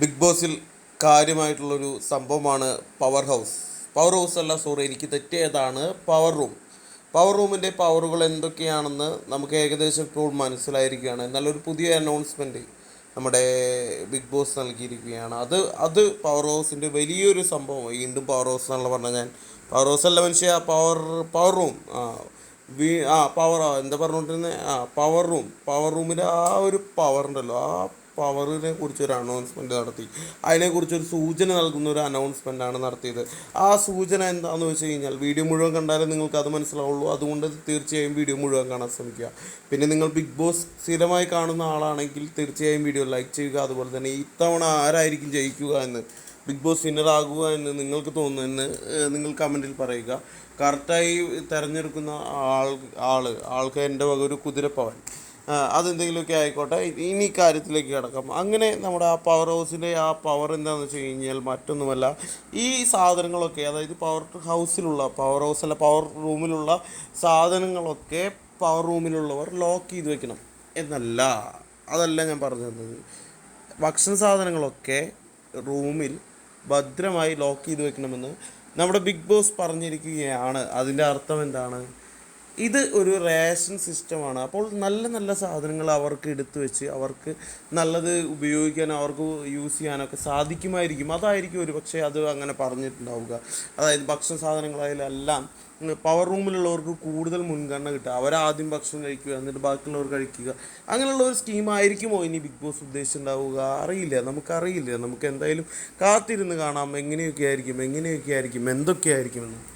Big ബോസിൽ കാര്യമായിട്ടുള്ളൊരു സംഭവമാണ് പവർ ഹൗസ് പവർ ഹൗസ് അല്ല സോറി എനിക്ക് തെറ്റിയതാണ് പവർ റൂം പവർ റൂമിന്റെ പവറുകൾ എന്തൊക്കെയാണെന്ന് നമുക്ക് ഏകദേശം ഇപ്പോൾ മനസ്സിലായിരിക്കുകയാണ്. എന്നാലൊരു പുതിയ അനൗൺസ്മെന്റ് നമ്മുടെ ബിഗ് ബോസ് നൽകിയിരിക്കുകയാണ്. അത് അത് പവർ ഹൗസിന്റെ വലിയൊരു സംഭവം വീണ്ടും പവർ ഹൗസ് എന്നുള്ള പറഞ്ഞാൽ ഞാൻ. പവർ ഹൗസ് അല്ല മനുഷ്യ പവർ പവർ റൂം ആ വീ ആ പവർ എന്താ പറഞ്ഞുകൊണ്ടിരുന്നത് ആ പവർ റൂം പവർ റൂമിൽ ആ ഒരു പവർ ഉണ്ടല്ലോ. ആ പവറിനെ കുറിച്ച് ഒരു അനൗൺസ്മെന്റ് നടത്തി. അതിനെക്കുറിച്ച് ഒരു സൂചന നൽകുന്ന ഒരു അനൗൺസ്മെന്റ് ആണ് നടത്തിയത്. ആ സൂചന എന്താണെന്ന് വെച്ച് കഴിഞ്ഞാൽ വീഡിയോ മുഴുവൻ കണ്ടാലേ നിങ്ങൾക്ക് അത് മനസ്സിലാവുള്ളൂ. അതുകൊണ്ട് തീർച്ചയായും വീഡിയോ മുഴുവൻ കാണാൻ ശ്രമിക്കുക. പിന്നെ നിങ്ങൾ ബിഗ് ബോസ് സ്ഥിരമായി കാണുന്ന ആളാണെങ്കിൽ തീർച്ചയായും വീഡിയോ ലൈക്ക് ചെയ്യുക. അതുപോലെ തന്നെ ഇത്തവണ ആരായിരിക്കും ജയിക്കുക എന്ന് ബിഗ് ബോസ് വിന്നർ ആകുക എന്ന് നിങ്ങൾക്ക് തോന്നുന്നു എന്ന് നിങ്ങൾ കമന്റിൽ പറയുക. കറക്റ്റായി തിരഞ്ഞെടുക്കുന്ന ആൾ ആൾ ആൾക്ക് എന്റെ വക ഒരു കുതിരപ്പവൻ. അതെന്തെങ്കിലുമൊക്കെ ആയിക്കോട്ടെ. ഇനി കാര്യത്തിലേക്ക് കിടക്കാം. അങ്ങനെ നമ്മുടെ ആ പവർ ഹൗസിന്റെ ആ പവർ എന്താണെന്ന് വെച്ച് കഴിഞ്ഞാൽ മറ്റൊന്നുമല്ല. ഈ സാധനങ്ങളൊക്കെ അതായത് പവർ ഹൗസിലുള്ള പവർ ഹൗസ് അല്ല പവർ റൂമിലുള്ള സാധനങ്ങളൊക്കെ പവർ റൂമിലുള്ളവർ ലോക്ക് ചെയ്ത് വെക്കണം എന്നല്ല. അതല്ല ഞാൻ പറഞ്ഞു തന്നത്. ഭക്ഷണ സാധനങ്ങളൊക്കെ റൂമിൽ ഭദ്രമായി ലോക്ക് ചെയ്ത് വെക്കണമെന്ന് നമ്മുടെ ബിഗ് ബോസ് പറഞ്ഞിരിക്കുകയാണ്. അതിന്റെ അർത്ഥം എന്താണ്? ഇത് ഒരു റേഷൻ സിസ്റ്റമാണ്. അപ്പോൾ നല്ല നല്ല സാധനങ്ങൾ അവർക്ക് എടുത്തു വെച്ച് അവർക്ക് നല്ലത് ഉപയോഗിക്കാൻ അവർക്ക് യൂസ് ചെയ്യാനൊക്കെ സാധിക്കുമായിരിക്കും. അതായിരിക്കും ഒരു പക്ഷേ അത് അങ്ങനെ പറഞ്ഞിട്ടുണ്ടാവുക. അതായത് ഭക്ഷണ സാധനങ്ങളായാലെല്ലാം പവർ റൂമിലുള്ളവർക്ക് കൂടുതൽ മുൻഗണന കിട്ടുക. അവരാദ്യം ഭക്ഷണം കഴിക്കുക എന്നിട്ട് ബാക്കിയുള്ളവർ കഴിക്കുക. അങ്ങനെയുള്ള ഒരു സ്കീമായിരിക്കുമോ ഇനി ബിഗ് ബോസ് ഉദ്ദേശിച്ചിട്ടുണ്ടാവുക അറിയില്ല. നമുക്കറിയില്ല. നമുക്ക് എന്തായാലും കാത്തിരുന്ന് കാണാം. എങ്ങനെയൊക്കെ ആയിരിക്കും? എങ്ങനെയൊക്കെ ആയിരിക്കും? എന്തൊക്കെ ആയിരിക്കുമെന്ന്